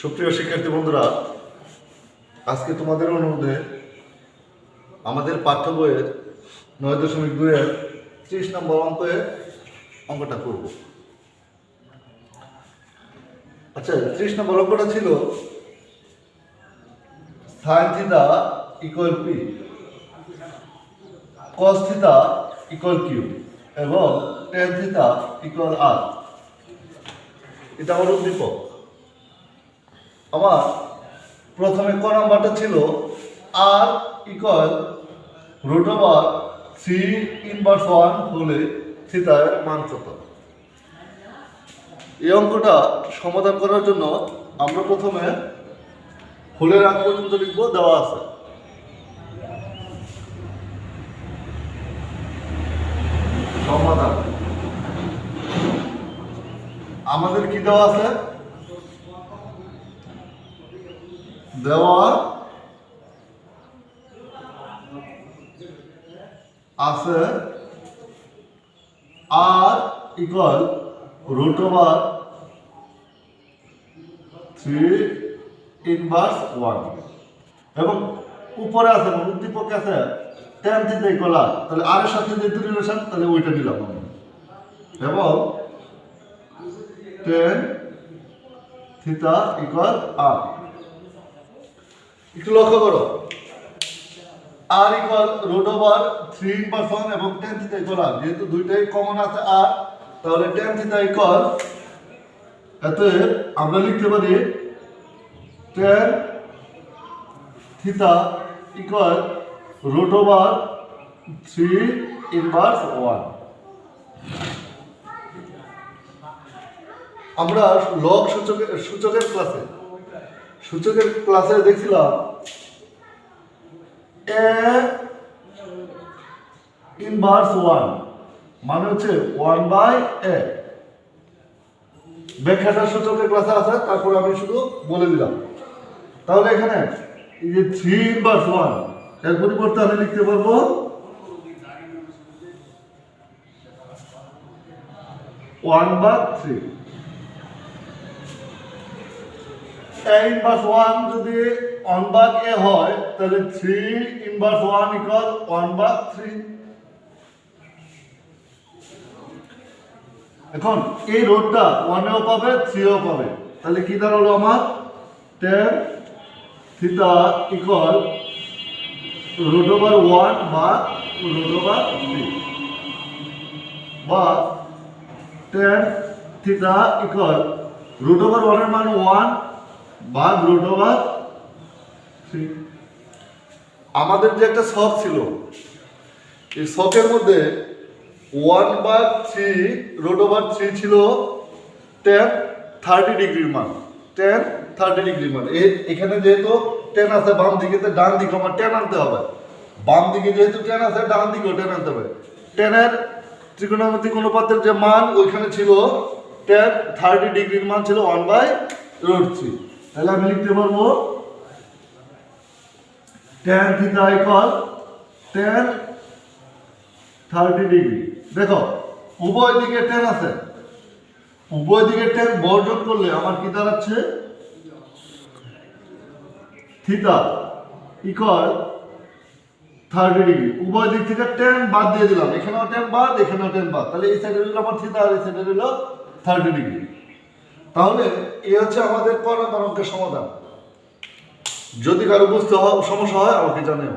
সুপ্রিয় শিক্ষার্থী বন্ধুরা, আজকে তোমাদের অনুরোধে আমাদের পাঠ্য বইয়ের নয় দশমিক দুইয়ের ত্রিশ নম্বর অঙ্কে অঙ্কটা করব। আচ্ছা ত্রিশ নম্বর অঙ্কটা ছিল sine theta equal P cos theta equal Q এবং টেন থিতা ইকুয়াল আর এটা হলো উদ্দীপক। আমার প্রথমে ক নাম্বারটা ছিল আর equal root over three inverse one হলে থিতার মান কত? এই অঙ্কটা সমাধান করার জন্য আমরা প্রথমে হোলের আগ পর্যন্ত লিখব, দেওয়া আছে। সমাধান। আমাদের কি দেওয়া আছে? দেওয়া আছে আর equal root over three inverse one এবং উপরে আছে উদ্দীপক আছে টেন থিটা ইকুয়াল আর তাহলে আর এর সাথে যেহেতু রিলেশন তাহলে ওইটা নিলাম আমি এবং টেন থিটা ইকুয়াল আর একটু লক্ষ্য করো। আর equal root over three inverse এবং টেন থিটা ইকুয়াল যেহেতু দুইটাই কমন আছে আর তাহলে টেন থিটা ইকুয়াল এতে আমরা লিখতে পারি tan theta equal root over three inverse one আমরা লগ সূচকের সূচকের ক্লাসে সূচকের ক্লাসে দেখছিলাম। এ ইনভার্স ওয়ান মানে হচ্ছে ওয়ান বাই এ ব্যাখ্যাটা সূচকের ক্লাসে আছে, তারপর আমি শুধু বলে দিলাম। তাহলে এখানে এই যে থ্রি ইনভার্স ওয়ানের পরিবর্তে আমি লিখতে পারব ওয়ান বা থ্রি এ ইনভার্স ওয়ান যদি ওয়ান বাগ এ হয়, তাহলে three inverse one equal one bug three এখন এই রোডটা ওয়ানেও পাবে থ্রিও পাবে। তাহলে কি দাঁড়াল আমার? Tan theta equal root over one বা রুট ওভার থ্রি বা tan theta equal root over ওয়ানের মান ওয়ান ভাগ রুট ওভার থ্রি আমাদের যে একটা শখ ছিল, এই শখের মধ্যে one by three root over three ছিল টেন থার্টি ডিগ্রির মান টেন থার্টি ডিগ্রির মান এখানে যেহেতু টেন আছে, বাম দিকে ডান দিকে আমার টেন আনতে হবে। বাম দিকে যেহেতু টেন আছে, ডান দিকেও টেন আনতে হবে। টেনের ত্রিকোণমিতিক অনুপাতের যে মান, ওইখানে ছিল টেন থার্টি ডিগ্রির মান ছিল ওয়ান বাই রুট থ্রি তাহলে আমি লিখতে পারব tan theta equal tan thirty degree দেখো, উভয় দিকে টেন আছে। উভয় দিকে টেন বর্জন করলে আমার কি দাঁড়াচ্ছে? থিটা ইকুয়াল থার্টি ডিগ্রি উভয় দিক থেকে টেন বাদ দিয়ে দিলাম। এখানেও টেন বাদ, এখানেও টেন বাদ। তাহলে এই সাইডে রইল আমার থিটা আর এই সাইডে রইল থার্টি ডিগ্রি তাহলে এ হচ্ছে আমাদের কর্ণাতরঙ্গের সমাধান। যদি কারও বুঝতে সমস্যা হয় আমাকে জানাও।